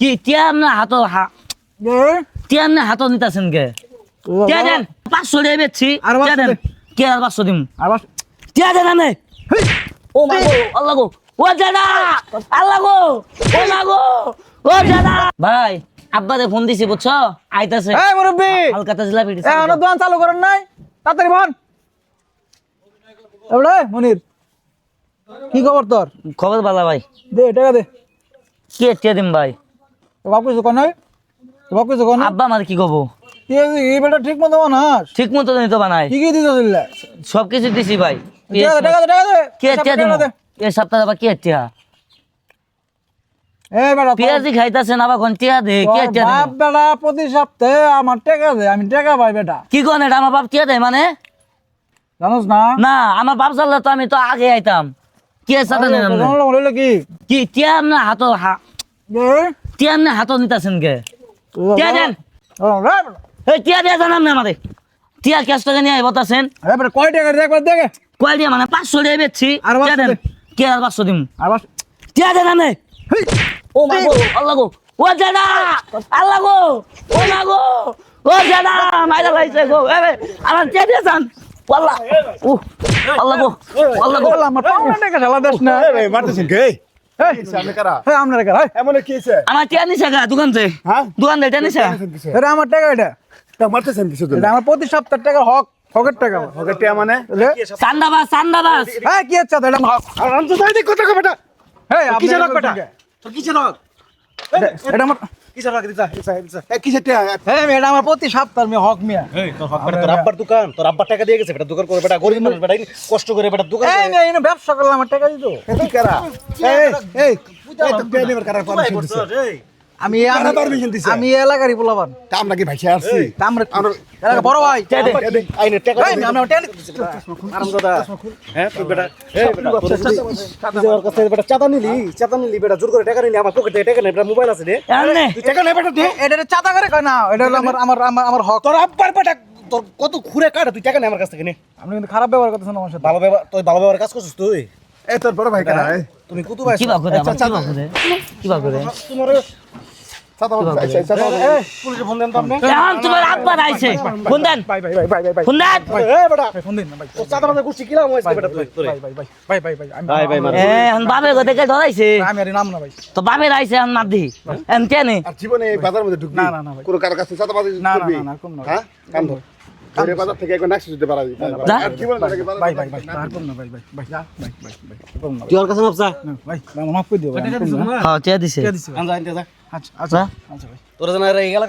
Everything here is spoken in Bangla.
কি টিয়া আপনার হাত হা- টিয়া আপনার হাত নিতেছেন কে দেন পাঁচশো টাকা বেচছি দেন। কে আর পাঁচশো দিম। আবার দেন আনে। ও মা গো আল্লাহ গো। ও জানা আল্লাহ গো। ও মা গো ও জানা ভাই আব্বাতে ফোন দিছি বুঝছ? আইতাছে। এই মুরব্বি হালকাতা আমার দোকান চালু করেন নাই? তাড়াতাড়ি বল এবড়ে মনির কি খবর তোর খবর ভালো ভাই। দে টাকা দে। কি টিয়া দিম ভাই? তোর বাপ কিছু কর নাই? বাপ কিছু কর আব্বা আমার কি কব? এই বেটা ঠিক মতো বানাস। ঠিক মতো নিতে বানাই। কি কি দিতে দিলে সব কিছু দিছি ভাই। টাকা দে টাকা দে টাকা দে। কে টিয়া দিম টাকা দে। এই সপ্তাহে আবার কে টিয়া এই বেটা পেঁয়াজি খাইতাছেন আবার কোন দে? কে তোর বাপ বেটা প্রতি সপ্তাহে আমার টাকা দে আমি টাকা পাই বেটা। কি কোন এটা? আমার বাপ দেয় মানে? জানোস না? না আমার বাপ জানলে তো আমি তো আগে আইতাম। কে কি? কি টিয়া আপনার হাত হা- এ? টিয়া আপনার হাত নিতেছেন কে টিয়া দেন। এই টিয়া দিয়ে জানাম না আমাদের টিয়া ক্যাশ টাকা নিয়ে আরে বেটা কয় টাকা একবার দেখে কয় দিয়ে মানে পাঁচশো টাকা বেচছি আর দেন কে আর পাঁচশো দিম আবার টিয়া দেন আমি ও মা গো আল্লাহ গো ও জানা আল্লাহ গো ও মা গো ও জানা মাইরা লাইছে গো এ আমার টিয়া দিয়ে যান আল্লাহ ও আল্লাহ গো আল্লাহ গো আমার পাওনা টাকা ঢালা দেশ না মারতেছেন কে এই, কারা এই, আপনার টাকা এই। এমন কি আমার টিয়া নিছে দোকান থেকে হ্যাঁ দোকান থেকে টিয়া নিছে এটা আমার টাকা এটা তা মারতেছেন কিছু আমার প্রতি সপ্তাহ টাকা হক হকের টাকা আমার। ওকে মানে? চান্দাবাস চান্দাবাস এই, কি তো? এটা আমার হক। আর আনতো তাই কথা বেটা এই, আপনি? বলছেন তোর কিসের হক কে? এটা- এটা আমার কিসের হক দিতা? দিতা এ কিসের টিয়া? এই, এটা আমার প্রতি সপ্তাহ আমি হক মিয়া এই তোর হক বেটা তোর আব্বার দোকান? তোর আব্বার টাকা দিয়ে গেছে বেটা দোকান করে বেটা গরিব মানুষ বেটা কষ্ট করে বেটা দোকান এই করে। এনে ব্যবসা করলাম আমার টাকা দিত। এ কারা? এই এই এই তো টিয়া নিবার কারা পারমিশন দিছে এই। আমি আমি-? আমি এলাকারই পোলাবান আমরা কি ভাইসা আসছি আমরা আমরা- এলাকা বড় ভাই। আইনে টাকা এই, আমরা টেন। আরাম দাদা। হ্যাঁ চাঁদা নিলি চাঁদা নিলি বেটা জোর করে টাকা নিলি আমার পকেটে টাকা নেই মোবাইল আছে রে টাকা নেই বেটা দে। এটা চাঁদা করে কয় না এটা হলো আমার আমার আমার আমার হক। তোর আব্বার বেটা তোর কত ঘুরে কাটা তুই টাকা নেই আমার কাছ থেকে নে। আপনি কিন্তু খারাপ ব্যবহার করতেছেন আমার সাথে। ভালো ব্যবহার তুই ভালো ব্যবহার কাজ করছিস তুই? এই তোর বড় ভাই কারা? তুমি কুতু ভাই কি বা করে কি করে করে তোমার জীবনে এই বাজার মধ্যে ঢুকবি? না, না, না, ভাই। কোনো কারও কাছে হ্যাঁ। হ্যাঁ আচ্ছা আচ্ছা। আচ্ছা তোরা জানা রে গেল